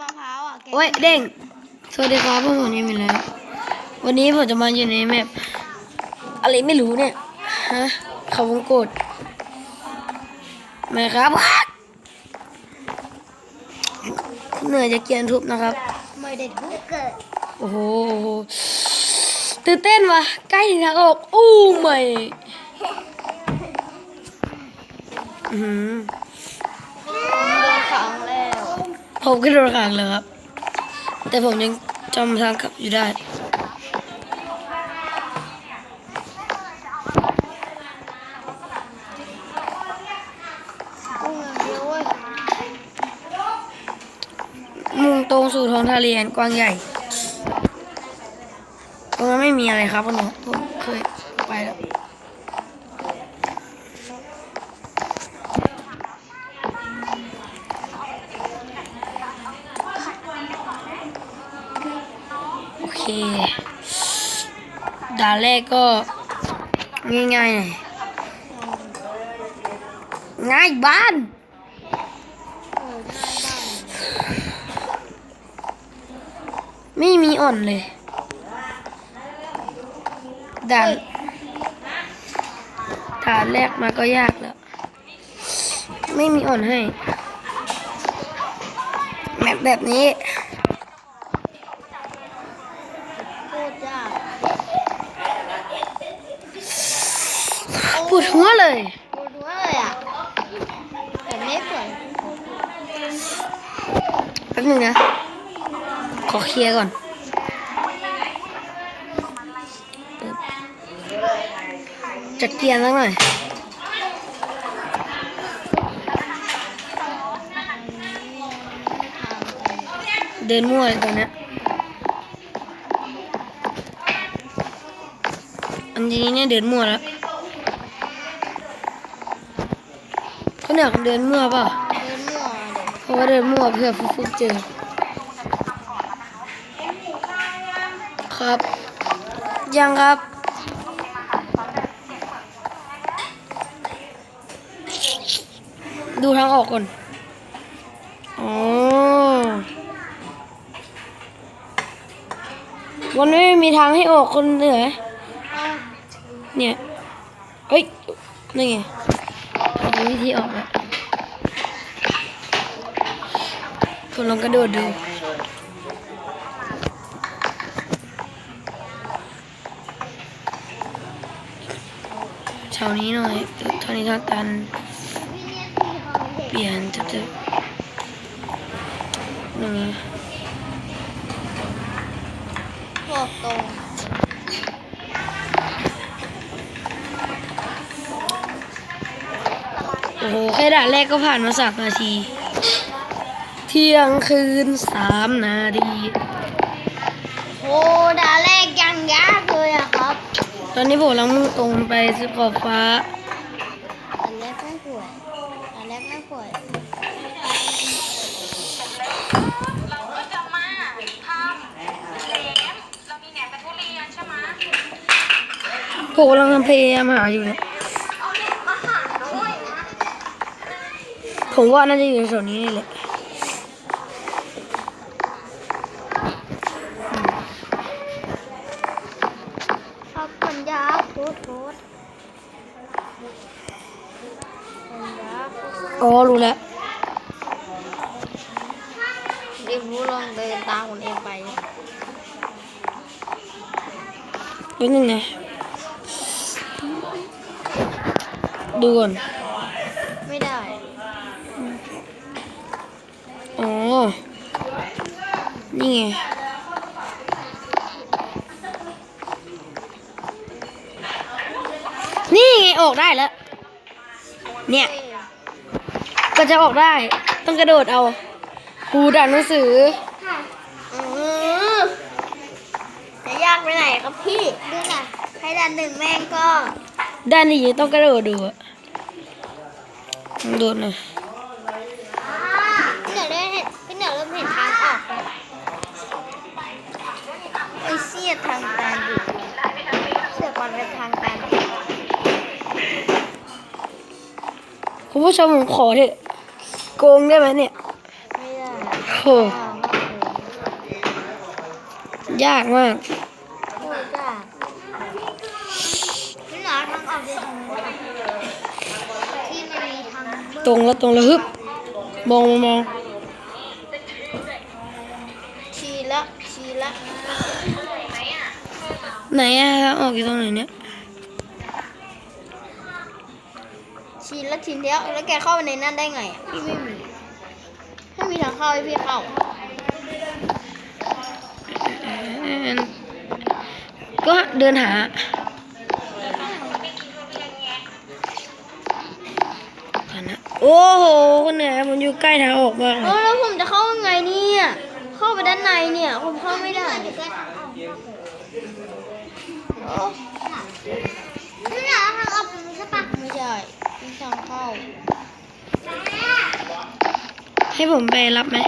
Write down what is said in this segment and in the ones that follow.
มะพร้าวอะแกโอ้ยเด้ง สวัสดีครับพวกผมนี่มีแล้ววันนี้ผมจะมาอยู่ในแมปอะไรไม่รู้เนี่ย ฮะ เขาวงกดแม่ครับเหนื่อยจะเกียนทุบนะครับ ไม่ได้ทุกเกิดโอ้โหโอ้โห ตื่นเต้นว่ะใกล้ถึงทางออก อู้ไม่อือหือโดนขังแล้ว ผมก็โดนขังเลยครับ แต่ผมยังจำทางกลับอยู่ได้กุ้งองเดียวเว้ยมุ่งตรงสู่ท้องทะเลอันกว้างใหญ่ตรงนั้นไม่มีอะไรครับพ่อหนูผมเคยไปแล้ว โอเค ด่าน แรกก็ ง่ายๆหน่อยง่ายบ้านเออหน้าบ้านไม่มีอ่อนเลยด่านด่านแรกมาก็ยากแล้ว ไม่มีอ่อนให้ แมปแบบนี้ โคตรยาก ปว ดหัวเลยปวดหัวเลยอะแต่ไม่ปวดแป๊บนึงนะ ขอเคลียร์ก่อนปึ๊บจะเกียร์สักหน่อยเดินมั่วเลยตรงเนี้ยอันนี้เนี่ยเดินมั่วแล้ว เขาอยากเดินมั่วเปล่ะเดินมั่วเพราะว่าเดินมั่วเพื่อฟุกๆเจอ ครับ ยังครับ ดูทางออกก่อน อ๋อ วันนี้ไม่มีทางให้ออกคนเหนือเนี่ย เฮ้ย นี่ไง ดูวิธีออกแล้วคุณลองกระโดดดูเช้านี้หน่อยเท่านี้เท่าตัน เปลี่ยนจะจะหนึ่งบอกตรง โอ้โหแค่ด่านแรกก็ผ่านมาสามนาที เที่ยงคืนสามนาทีโอ้ดาแรกยังยากเลยอะครับ ตอนนี้ผมกำลังมุ่งตรงไปสุดขอบฟ้าอันแรกไม่ป่วยอันแรกไม่ป่วยเราจะมาทำแหนมเรามีแหนมเป็นทุเรียนใช่ไหมผมกำลังพยายามหาอยู่เนี่ย ผมว่าน่าจะอยู่ในส่วนนี้นี่แหละชอบคนยาโคตรโคตรคนยาโคตรอ๋อรู้แล้วเรียบรู้ลองเดินตามคนเองไปนิดนึงนะดูก่อน ไม่ได้ อ๋อ นี่ไงนี่ไงออกได้แล้ว เนี่ย ก็จะออกได้ ต้องกระโดดเอาครูด่านหนังสืออือจะยากไปไหนครับพี่ดูน่ะให้ดันหนึ่งแม่งก็ ด้านนี้ต้องกระโดดดูอะโดดหน่อย ไอเสียทางการอยู่เสือกมันเป็นทางการคุณผู้ชมผมขอเถอะโกงได้ไหมเนี่ยไม่ได้โอ้อ่ายากมากโอ้ยจ้านี่หรอทางออกเดียวของที่มันมีทางตรงแล้วตรงแล้วฮึบมองมองมองชีละชีละ ไหนอะทางออกอยู่ตรงไหนเนี่ยชีละทีเดียวแล้วแกเข้าไปในนั้นได้ไงอะพี่ไม่มีถ้ามีทางเข้าให้พี่เข้าก็เดินหาก่อนนะโอ้โหคุณเหนือผมอยู่ใกล้ทางออกมากเลเอยอแล้วผมจะเข้ายังไงเนี่ย เข้าไปด้านในเนี่ย ผมเข้าไม่ได้โอ้ นี่เหรอทางออกตรงนี้ใช่ปะไม่ใช่มีทางเข้าให้ผมไปรับไหม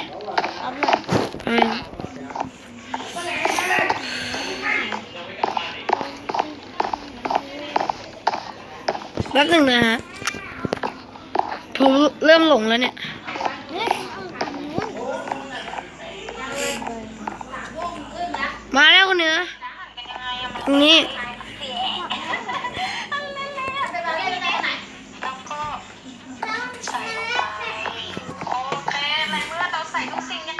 รับหน่อยอืมแป๊บหนึ่งนะฮะผมเริ่มหลงแล้วเนี่ย รงนี้ ลงมาใส่ทุกสิ่งเนี่ย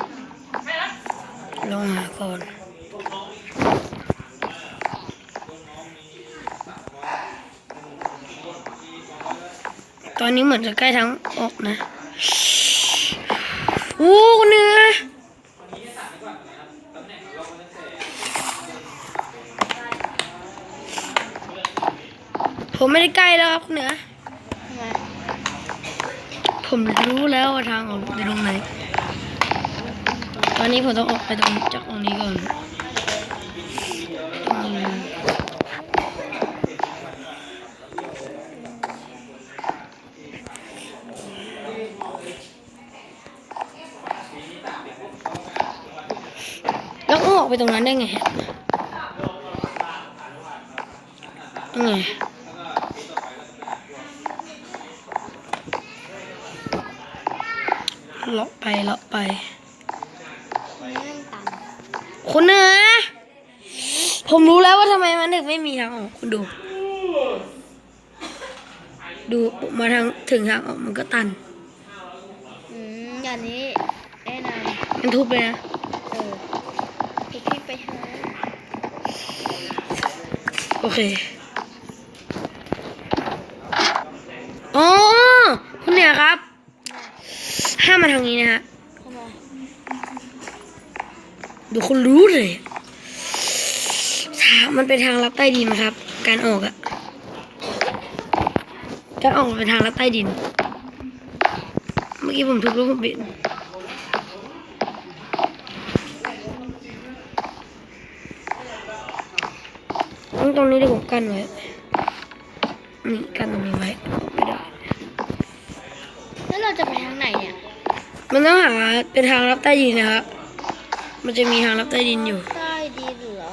ลงหาก่อน ตอนนี้เหมือนจะใกล้ทั้งออกนะ โอ้เนื้อ ผมไม่ได้ใกล้แล้วครับเหนือผมรู้แล้วว่าทางออกอยู่ตรงไหน ตอนนี้ผมต้องออกไปตรงจากตรงนี้ก่อนแล้วก็ออกไปตรงนั้นได้ไงฮะยังไง เลาะไปเลาะไปมันไม่ตันคุณเหนือผมรู้แล้วว่าทำไมมันถึงไม่มีทางออกคุณดู ดูมาทางถึงทางออกมันก็ตันอืมอย่างนี้แนะนมันทุบเลยนะำเออพี่พี่ไปหาโอเคอ๋อคุณเหนือครับ ห้ามมาทางนี้นะฮะทำไมดูคุณรู้เลยทางมันเป็นทางลับใต้ดินครับ การออกอะการออกมันเป็นทางลับใต้ดิน เมื่อกี้ผมทุบลูกผมเป็นตรงนี้เดี๋ยวผมกั้นไว้ นี่กั้นตรงนี้ไว้ไม่ได้แล้วเราจะไปทางไหนเนี่ย มันต้องหาเป็นทางลับใต้ดินนะครับ มันจะมีทางลับใต้ดินอยู่ ใต้ดินเหรอ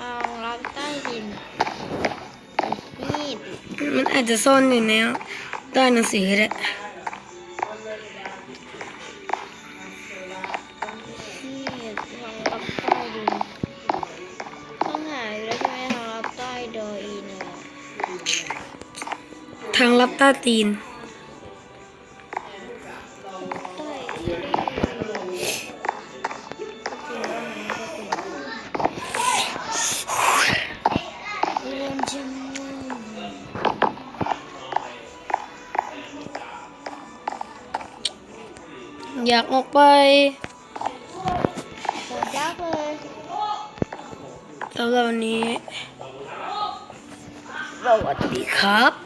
ทางลับใต้ดินมีดมันอาจจะซ่อนอยู่ในใต้หนังสือก็ได้มีดทางลับใต้ดินต้องหาอยู่แล้วใช่ไหมทางลับใต้ดอยอีเนอะทางลับใต้ตีน อยากออกไปโคตรยากเลยสำหรับวันนี้สวัสดีครับ